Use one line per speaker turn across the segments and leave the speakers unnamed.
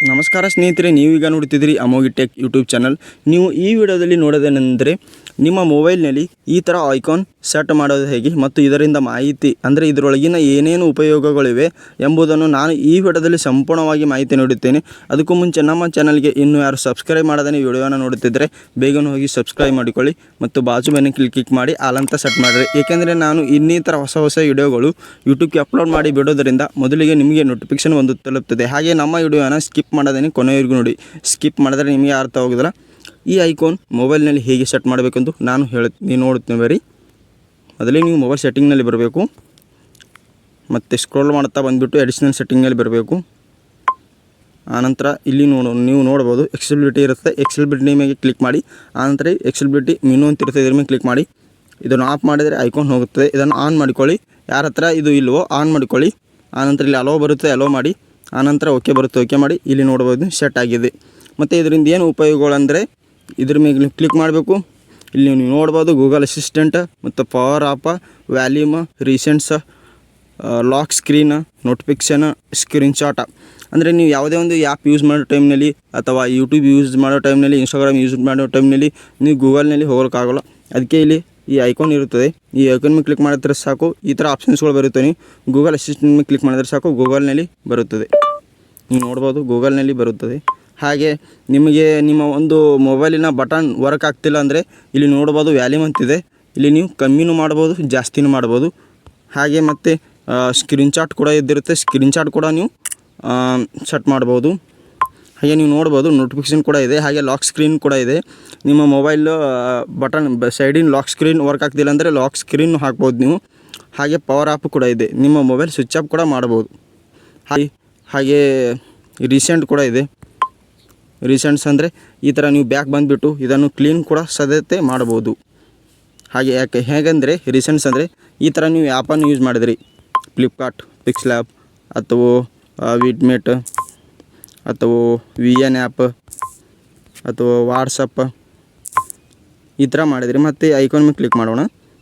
ನಮಸ್ಕಾರ ಸ್ನೇಹಿತರೆ ನೀವೀಗ ನೋಡ್ತಿದ್ದೀರಿ ಅಮೋಗಿ ಟೆಕ್ ಯೂಟ್ಯೂಬ್ ಚಾನಲ್. ನೀವು ಈ ವಿಡಿಯೋದಲ್ಲಿ ನೋಡೋದೇನೆಂದರೆ ನಿಮ್ಮ ಮೊಬೈಲ್ನಲ್ಲಿ ಈ ಥರ ಐಕಾನ್ ಸೆಟ್ ಮಾಡೋದು ಹೇಗೆ ಮತ್ತು ಇದರಿಂದ ಮಾಹಿತಿ, ಅಂದರೆ ಇದರೊಳಗಿನ ಏನೇನು ಉಪಯೋಗಗಳಿವೆ ಎಂಬುದನ್ನು ನಾನು ಈ ವಿಡಿಯೋದಲ್ಲಿ ಸಂಪೂರ್ಣವಾಗಿ ಮಾಹಿತಿ ನೀಡುತ್ತೇನೆ. ಅದಕ್ಕೂ ಮುಂಚೆ ನಮ್ಮ ಚಾನಲ್ಗೆ ಇನ್ನೂ ಯಾರು ಸಬ್ಸ್ಕ್ರೈಬ್ ಮಾಡದೇ ವಿಡಿಯೋನ ನೋಡುತ್ತಿದ್ದರೆ ಬೇಗನೆ ಹೋಗಿ ಸಬ್ಸ್ಕ್ರೈಬ್ ಮಾಡಿಕೊಳ್ಳಿ ಮತ್ತು ಬಾಜು ಮೇಲೆ ಕ್ಲಿಕ್ ಕ್ಲಿಕ್ ಮಾಡಿ ಅಲ್ಲಂತ ಸೆಟ್ ಮಾಡಿರಿ. ಏಕೆಂದರೆ ನಾನು ಇನ್ನಿತರ ಹೊಸ ಹೊಸ ವಿಡಿಯೋಗಳು ಯೂಟ್ಯೂಬ್ಗೆ ಅಪ್ಲೋಡ್ ಮಾಡಿ ಬಿಡೋದರಿಂದ ಮೊದಲಿಗೆ ನಿಮಗೆ ನೋಟಿಫಿಕೇಶನ್ ಒಂದು ತಲುಪ್ತದೆ. ಹಾಗೆ ನಮ್ಮ ವಿಡಿಯೋನ ಸ್ಕಿಪ್ ಮಾಡೋದೇನೆ ಕೊನೆಯವರೆಗೂ ನೋಡಿ. ಸ್ಕಿಪ್ ಮಾಡಿದ್ರೆ ನಿಮಗೆ ಅರ್ಥ ಆಗೋದಿಲ್ಲ ಈ ಐಕಾನ್ ಮೊಬೈಲ್ನಲ್ಲಿ ಹೇಗೆ ಸೆಟ್ ಮಾಡಬೇಕೆಂದು ನಾನು ಹೇಳ್ತೀನಿ ನೋಡುತ್ತೇನೆ ಬರೀ. ಮೊದಲೇ ನೀವು ಮೊಬೈಲ್ ಸೆಟ್ಟಿಂಗ್ನಲ್ಲಿ ಬರಬೇಕು. ಮತ್ತು ಸ್ಕ್ರೋಲ್ ಮಾಡ್ತಾ ಬಂದುಬಿಟ್ಟು ಅಡಿಷ್ನಲ್ ಸೆಟ್ಟಿಂಗಲ್ಲಿ ಬರಬೇಕು. ಆನಂತರ ಇಲ್ಲಿ ನೋಡು, ನೀವು ನೋಡ್ಬೋದು ಎಕ್ಸಿಬಿಲಿಟಿ ಇರುತ್ತೆ. ಎಕ್ಸಿಬಿಲಿಟಿ ಮೇಲೆ ಕ್ಲಿಕ್ ಮಾಡಿ. ಆನಂತರ ಎಕ್ಸಿಬಿಲಿಟಿ ಮಿನು ಅಂತ ಇರುತ್ತೆ, ಇದ್ರ ಮೇಲೆ ಕ್ಲಿಕ್ ಮಾಡಿ. ಇದನ್ನು ಆಫ್ ಮಾಡಿದರೆ ಐಕಾನ್ ಹೋಗುತ್ತದೆ. ಇದನ್ನು ಆನ್ ಮಾಡಿಕೊಳ್ಳಿ. ಯಾರ ಹತ್ರ ಇದು ಇಲ್ವೋ ಆನ್ ಮಾಡಿಕೊಳ್ಳಿ. ಆನಂತರ ಇಲ್ಲಿ ಅಲೋ ಬರುತ್ತೆ ಅಲೋ ಮಾಡಿ. ಆನಂತರ ಓಕೆ ಬರುತ್ತೆ ಓಕೆ ಮಾಡಿ. ಇಲ್ಲಿ ನೋಡ್ಬೋದು ಸೆಟ್ ಆಗಿದೆ. ಮತ್ತು ಇದರಿಂದ ಏನು ಉಪಯೋಗಗಳಂದರೆ ಇದ್ರ ಮೇಲೆ ಕ್ಲಿಕ್ ಮಾಡಬೇಕು. ಇಲ್ಲಿ ನೀವು ನೋಡ್ಬೋದು ಗೂಗಲ್ ಅಸಿಸ್ಟೆಂಟ್ ಮತ್ತು power off volume recents lock screen notification screenshot ಅಂದರೆ ನೀವು ಯಾವುದೇ ಒಂದು ಆ್ಯಪ್ ಯೂಸ್ ಮಾಡೋ ಟೈಮ್ನಲ್ಲಿ ಅಥವಾ ಯೂಟ್ಯೂಬ್ ಯೂಸ್ ಮಾಡೋ ಟೈಮ್ನಲ್ಲಿ ಇನ್ಸ್ಟಾಗ್ರಾಮ್ ಯೂಸ್ ಮಾಡೋ ಟೈಮ್ನಲ್ಲಿ ನೀವು ಗೂಗಲ್ನಲ್ಲಿ ಹೋಗೋಕ್ಕಾಗಲ್ಲ. ಅದಕ್ಕೆ ಇಲ್ಲಿ ಈ ಐಕಾನ್ ಇರುತ್ತದೆ. ಈ ಐಕಾನ್ ಮೇಲೆ ಕ್ಲಿಕ್ ಮಾಡಿದ್ರೆ ಸಾಕು. ಈ ಥರ ಆಪ್ಷನ್ಸ್ಗಳು ಬರುತ್ತೆ. ನೀವು ಗೂಗಲ್ ಅಸಿಸ್ಟೆಂಟ್ ಮೇಲೆ ಕ್ಲಿಕ್ ಮಾಡಿದ್ರೆ ಸಾಕು. ಗೂಗಲ್ನಲ್ಲಿ ಬರುತ್ತದೆ. ನೀವು ನೋಡ್ಬೋದು ಗೂಗಲ್ನಲ್ಲಿ ಬರುತ್ತದೆ. ಹಾಗೆ ನಿಮಗೆ ನಿಮ್ಮ ಒಂದು ಮೊಬೈಲಿನ ಬಟನ್ ವರ್ಕ್ ಆಗ್ತಿಲ್ಲ ಅಂದರೆ ಇಲ್ಲಿ ನೋಡ್ಬೋದು ವ್ಯಾಲ್ಯೂಮ್ ಅಂತಿದೆ ಇಲ್ಲಿ ನೀವು ಕಮ್ಮಿನೂ ಮಾಡ್ಬೋದು, ಜಾಸ್ತಿನೂ ಮಾಡ್ಬೋದು. ಹಾಗೆ ಮತ್ತು ಸ್ಕ್ರೀನ್ಶಾಟ್ ಕೂಡ ಇದ್ದಿರುತ್ತೆ. ಸ್ಕ್ರೀನ್ಶಾಟ್ ಕೂಡ ನೀವು ಸೆಟ್ ಮಾಡ್ಬೋದು. ಹಾಗೆ ನೀವು ನೋಡ್ಬೋದು ನೋಟಿಫಿಕೇಷನ್ ಕೂಡ ಇದೆ. ಹಾಗೆ ಲಾಕ್ ಸ್ಕ್ರೀನ್ ಕೂಡ ಇದೆ. ನಿಮ್ಮ ಮೊಬೈಲ್ ಬಟನ್ ಸೈಡಿನ ಲಾಕ್ ಸ್ಕ್ರೀನ್ ವರ್ಕ್ ಆಗ್ತಿಲ್ಲ ಅಂದರೆ ಲಾಕ್ ಸ್ಕ್ರೀನ್ ಹಾಕ್ಬೋದು ನೀವು. ಹಾಗೆ ಪವರ್ ಆಪ್ ಕೂಡ ಇದೆ. ನಿಮ್ಮ ಮೊಬೈಲ್ ಸ್ವಿಚ್ ಆಫ್ ಕೂಡ ಮಾಡ್ಬೋದು. ಹಾಗೆ ಹಾಗೆ ರೀಸೆಂಟ್ ಕೂಡ ಇದೆ. ರೀಸೆಂಟ್ಸ್ ಅಂದರೆ ಈ ಥರ ನೀವು ಬ್ಯಾಕ್ ಬಂದುಬಿಟ್ಟು ಇದನ್ನು ಕ್ಲೀನ್ ಕೂಡ ಸದ್ಯತೆ ಮಾಡ್ಬೋದು ಹಾಗೆ ಯಾಕೆ ಹೇಗೆಂದರೆ ರೀಸೆಂಟ್ಸ್ ಅಂದರೆ ಈ ಥರ ನೀವು ಆ್ಯಪನ್ನು ಯೂಸ್ ಮಾಡಿದ್ರಿ. ಫ್ಲಿಪ್ಕಾರ್ಟ್ ಪಿಕ್ಸ್ಲ್ಯಾಬ್ ಅಥವಾ ವಿಡ್ಮೇಟ್ ಅಥವಾ ವಿ ಎನ್ ಆ್ಯಪ್ ಅಥವಾ ವಾಟ್ಸಪ್ ಈ ಥರ ಮಾಡಿದ್ರಿ. ಮತ್ತು ಐಕಾನ್ ಮೇಲೆ ಕ್ಲಿಕ್ ಮಾಡೋಣ.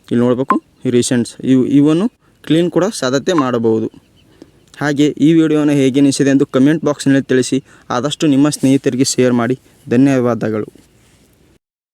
ಇಲ್ಲಿ ನೋಡಬೇಕು ರೀಸೆಂಟ್ಸ್ ಇವು ಇವನ್ನು ಕ್ಲೀನ್ ಕೂಡ ಸಾಧ್ಯತೆ ಮಾಡಬಹುದು. ಹಾಗೆ ಈ ವಿಡಿಯೋನ ಹೇಗೆ ಎಂದು ಕಮೆಂಟ್ ಬಾಕ್ಸ್ನಲ್ಲಿ ತಿಳಿಸಿ ಆದಷ್ಟು ನಿಮ್ಮ ಸ್ನೇಹಿತರಿಗೆ ಶೇರ್ ಮಾಡಿ. ಧನ್ಯವಾದಗಳು.